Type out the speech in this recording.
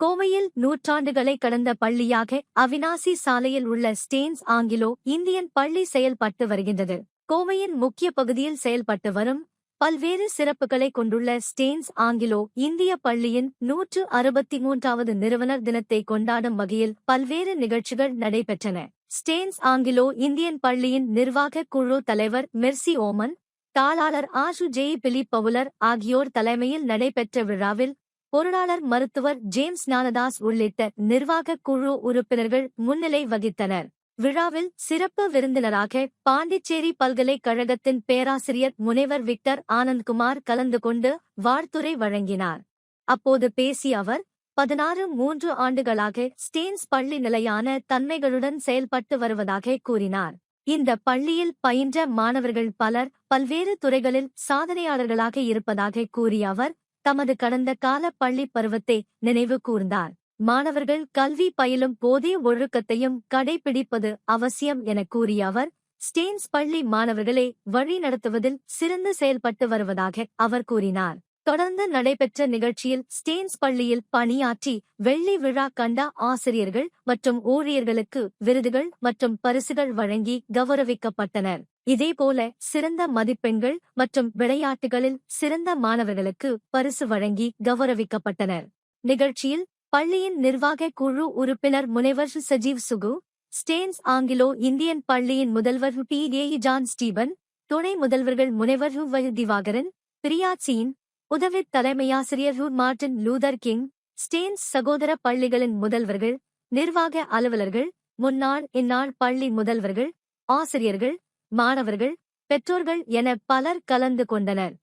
கோவையில் நூற்றாண்டுகளை கடந்த பள்ளியாக அவினாசி சாலையில் உள்ள ஸ்டேன்ஸ் ஆங்கிலோ இந்தியன் பள்ளி செயல்பட்டு வருகின்றது. கோவையின் முக்கிய பகுதியில் செயல்பட்டு வரும் பல்வேறு சிறப்புகளை கொண்டுள்ள ஸ்டேன்ஸ் ஆங்கிலோ இந்திய பள்ளியின் நூற்று அறுபத்தி மூன்றாவது நிறுவனர் தினத்தை கொண்டாடும் வகையில் பல்வேறு நிகழ்ச்சிகள் நடைபெற்றன. ஸ்டேன்ஸ் ஆங்கிலோ இந்தியன் பள்ளியின் நிர்வாக குழு தலைவர் மெர்சி ஓமன் தாளாளர் ஆஷு ஜெய் பிலிப் பவுலர் ஆகியோர் தலைமையில் நடைபெற்ற விழாவில் பொருளாளர் மருத்துவர் ஜேம்ஸ் ஞானதாஸ் உள்ளிட்ட நிர்வாகக் குழு உறுப்பினர்கள் முன்னிலை வகித்தனர். விழாவில் சிறப்பு விருந்தினராக பாண்டிச்சேரி பல்கலைக்கழகத்தின் பேராசிரியர் முனைவர் விக்டர் ஆனந்த்குமார் கலந்து கொண்டு வாழ்த்துரை வழங்கினார். அப்போது பேசிய அவர் பதினாறு மூன்று ஆண்டுகளாக ஸ்டேன்ஸ் பள்ளி நிலையான தன்மைகளுடன் செயல்பட்டு வருவதாக கூறினார். இந்த பள்ளியில் பயின்ற மாணவர்கள் பலர் பல்வேறு துறைகளில் சாதனையாளர்களாக இருப்பதாக கூறிய அவர் தமது கடந்த கால பள்ளி பருவத்தை நினைவு கூர்ந்தார். மாணவர்கள் கல்வி பயிலும் போதே ஒழுக்கத்தையும் கடைபிடிப்பது அவசியம் என கூறிய அவர் ஸ்டேன்ஸ் பள்ளி மாணவர்களை வழி நடத்துவதில் சிறந்து செயல்பட்டு வருவதாக அவர் கூறினார். தொடர்ந்து நடைபெற்ற நிகழ்ச்சியில் ஸ்டேன்ஸ் பள்ளியில் பணியாற்றி வெள்ளி விழா கண்ட ஆசிரியர்கள் மற்றும் ஊழியர்களுக்கு விருதுகள் மற்றும் பரிசுகள் வழங்கி கௌரவிக்கப்பட்டனர். இதேபோல சிறந்த மதிப்பெண்கள் மற்றும் விளையாட்டுகளில் சிறந்த மாணவர்களுக்கு பரிசு வழங்கி கௌரவிக்கப்பட்டனர். நிகழ்ச்சியில் பள்ளியின் நிர்வாக குழு உறுப்பினர் முனைவர் Sajeev Sugu Stanes Anglo Indian பள்ளியின் முதல்வர் பி. ஏ. ஜான் ஸ்டீபன் துணை முதல்வர்கள் முனைவர் வயு திவாகரன் பிரியாட்சியின் உதவி தலைமையாசிரியர் ஹூ மார்டின் லூதர் கிங் ஸ்டேன்ஸ் சகோதர பள்ளிகளின் முதல்வர்கள் நிர்வாக அலுவலர்கள் முன்னாள் இந்நாள் பள்ளி முதல்வர்கள் ஆசிரியர்கள் மாணவர்கள் பெற்றோர்கள் என பலர் கலந்து கொண்டனர்.